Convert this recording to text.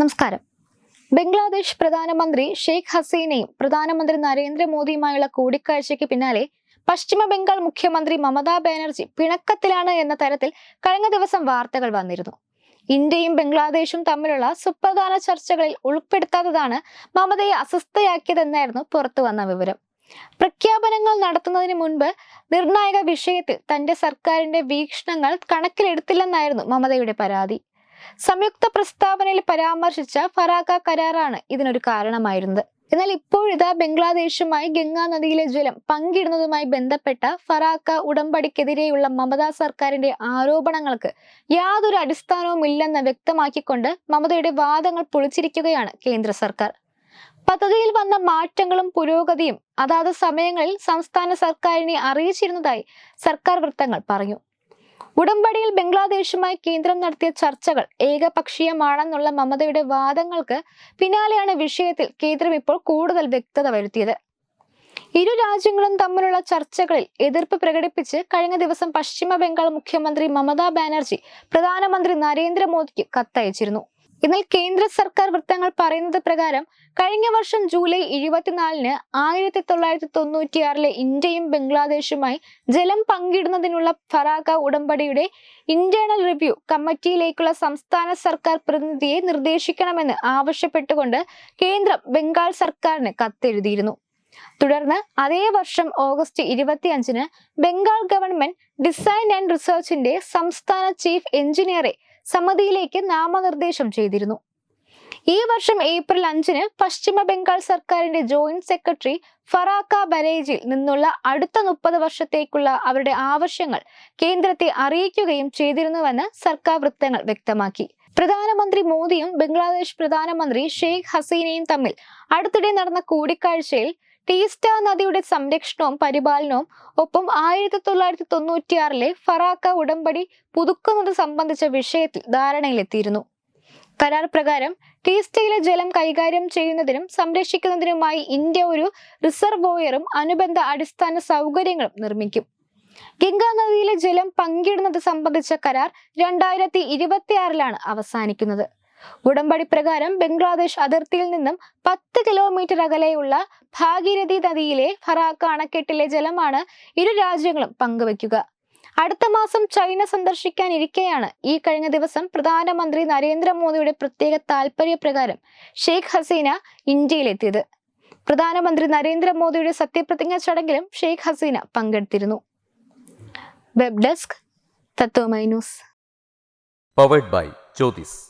നമസ്കാരം. ബംഗ്ലാദേശ് പ്രധാനമന്ത്രി ഷെയ്ഖ് ഹസീനയും പ്രധാനമന്ത്രി നരേന്ദ്രമോദിയുമായുള്ള കൂടിക്കാഴ്ചയ്ക്ക് പിന്നാലെ പശ്ചിമ ബംഗാൾ മുഖ്യമന്ത്രി മമതാ ബാനർജി പിണക്കത്തിലാണ് എന്ന തരത്തിൽ കഴിഞ്ഞ ദിവസം വാർത്തകൾ വന്നിരുന്നു. ഇന്ത്യയും ബംഗ്ലാദേശും തമ്മിലുള്ള സുപ്രധാന ചർച്ചകളിൽ ഉൾപ്പെടുത്താത്തതാണ് മമതയെ അസ്വസ്ഥയാക്കിയതെന്നായിരുന്നു പുറത്തു വന്ന വിവരം. പ്രഖ്യാപനങ്ങൾ നടത്തുന്നതിന് മുൻപ് നിർണായക വിഷയത്തിൽ തന്റെ സർക്കാരിന്റെ വീക്ഷണങ്ങൾ കണക്കിലെടുത്തില്ലെന്നായിരുന്നു മമതയുടെ പരാതി. സംയുക്ത പ്രസ്താവനയിൽ പരാമർശിച്ച ഫറാഖ കരാറാണ് ഇതിനൊരു കാരണമായിരുന്നത്. എന്നാൽ ഇപ്പോഴിതാ ബംഗ്ലാദേശുമായി ഗംഗാ നദിയിലെ ജലം പങ്കിടുന്നതുമായി ബന്ധപ്പെട്ട ഫറാക്ക ഉടമ്പടിക്കെതിരെയുള്ള മമതാ സർക്കാരിന്റെ ആരോപണങ്ങൾക്ക് യാതൊരു അടിസ്ഥാനവും ഇല്ലെന്ന് വ്യക്തമാക്കിക്കൊണ്ട് മമതയുടെ വാദങ്ങൾ പൊളിച്ചിരിക്കുകയാണ് കേന്ദ്ര സർക്കാർ. പദ്ധതിയിൽ വന്ന മാറ്റങ്ങളും പുരോഗതിയും അതാത് സമയങ്ങളിൽ സംസ്ഥാന സർക്കാരിനെ അറിയിച്ചിരുന്നതായി സർക്കാർ വൃത്തങ്ങൾ പറഞ്ഞു. ഉടമ്പടിയിൽ ബംഗ്ലാദേശുമായി കേന്ദ്രം നടത്തിയ ചർച്ചകൾ ഏകപക്ഷീയമാണെന്നുള്ള മമതയുടെ വാദങ്ങൾക്ക് പിന്നാലെയാണ് വിഷയത്തിൽ കേന്ദ്രം ഇപ്പോൾ കൂടുതൽ വ്യക്തത വരുത്തിയത്. ഇരു രാജ്യങ്ങളും തമ്മിലുള്ള ചർച്ചകളിൽ എതിർപ്പ് പ്രകടിപ്പിച്ച് കഴിഞ്ഞ ദിവസം പശ്ചിമ ബംഗാൾ മുഖ്യമന്ത്രി മമതാ ബാനർജി പ്രധാനമന്ത്രി നരേന്ദ്രമോദിക്ക് കത്തയച്ചിരുന്നു. എന്നാൽ കേന്ദ്ര സർക്കാർ വൃത്തങ്ങൾ പറയുന്നത് പ്രകാരം കഴിഞ്ഞ വർഷം ജൂലൈ ഇരുപത്തിനാലിന് ആയിരത്തി തൊള്ളായിരത്തി തൊണ്ണൂറ്റിയാറിലെ ഇന്ത്യയും ബംഗ്ലാദേശുമായി ജലം പങ്കിടുന്നതിനുള്ള ഫറാക്ക ഉടമ്പടിയുടെ ഇന്റേണൽ റിവ്യൂ കമ്മിറ്റിയിലേക്കുള്ള സംസ്ഥാന സർക്കാർ പ്രതിനിധിയെ നിർദ്ദേശിക്കണമെന്ന് ആവശ്യപ്പെട്ടുകൊണ്ട് കേന്ദ്രം ബംഗാൾ സർക്കാരിന് കത്തെഴുതിയിരുന്നു. തുടർന്ന് അതേ വർഷം ഓഗസ്റ്റ് ഇരുപത്തിയഞ്ചിന് ബംഗാൾ ഗവൺമെന്റ് ഡിസൈൻ ആൻഡ് റിസർച്ചിന്റെ സംസ്ഥാന ചീഫ് എഞ്ചിനീയറെ സമിതിയിലേക്ക് നാമനിർദ്ദേശം ചെയ്തിരുന്നു. ഈ വർഷം ഏപ്രിൽ അഞ്ചിന് പശ്ചിമ ബംഗാൾ സർക്കാരിന്റെ ജോയിന്റ് സെക്രട്ടറി ഫറാക്ക ബരേജിൽ നിന്നുള്ള അടുത്ത മുപ്പത് വർഷത്തേക്കുള്ള അവരുടെ ആവശ്യങ്ങൾ കേന്ദ്രത്തെ അറിയിക്കുകയും ചെയ്തിരുന്നുവെന്ന് സർക്കാർ വൃത്തങ്ങൾ വ്യക്തമാക്കി. പ്രധാനമന്ത്രി മോദിയും ബംഗ്ലാദേശ് പ്രധാനമന്ത്രി ഷെയ്ഖ് ഹസീനയും തമ്മിൽ അടുത്തിടെ നടന്ന കൂടിക്കാഴ്ചയിൽ ടീസ്റ്റ നദിയുടെ സംരക്ഷണവും പരിപാലനവും ഒപ്പം ആയിരത്തി തൊള്ളായിരത്തി തൊണ്ണൂറ്റിയാറിലെ ഫറാക്ക ഉടമ്പടി പുതുക്കുന്നത് സംബന്ധിച്ച വിഷയത്തിൽ ധാരണയിലെത്തിയിരുന്നു. കരാർ പ്രകാരം ടീസ്റ്റയിലെ ജലം കൈകാര്യം ചെയ്യുന്നതിനും സംരക്ഷിക്കുന്നതിനുമായി ഇന്ത്യ ഒരു റിസർവോയറും അനുബന്ധ അടിസ്ഥാന സൗകര്യങ്ങളും നിർമ്മിക്കും. ഗംഗാ നദിയിലെ ജലം പങ്കിടുന്നത് സംബന്ധിച്ച കരാർ രണ്ടായിരത്തി ഇരുപത്തിയാറിലാണ് അവസാനിക്കുന്നത്. ഉടമ്പടി പ്രകാരം ബംഗ്ലാദേശ് അതിർത്തിയിൽ നിന്നും പത്ത് കിലോമീറ്റർ അകലെയുള്ള ഭാഗീരഥി നദിയിലെ ഫറാക്ക അണക്കെട്ടിലെ ജലമാണ് ഇരു രാജ്യങ്ങളും പങ്കുവയ്ക്കുക. അടുത്ത മാസം ചൈന സന്ദർശിക്കാനിരിക്കെയാണ് ഈ കഴിഞ്ഞ ദിവസം പ്രധാനമന്ത്രി നരേന്ദ്രമോദിയുടെ പ്രത്യേക താൽപര്യപ്രകാരം ഷെയ്ഖ് ഹസീന ഇന്ത്യയിലെത്തിയത്. പ്രധാനമന്ത്രി നരേന്ദ്രമോദിയുടെ സത്യപ്രതിജ്ഞ ചടങ്ങിലും ഷെയ്ഖ് ഹസീന പങ്കെടുത്തിരുന്നു. Web desk Tatwamayi news. Powered by Jyothis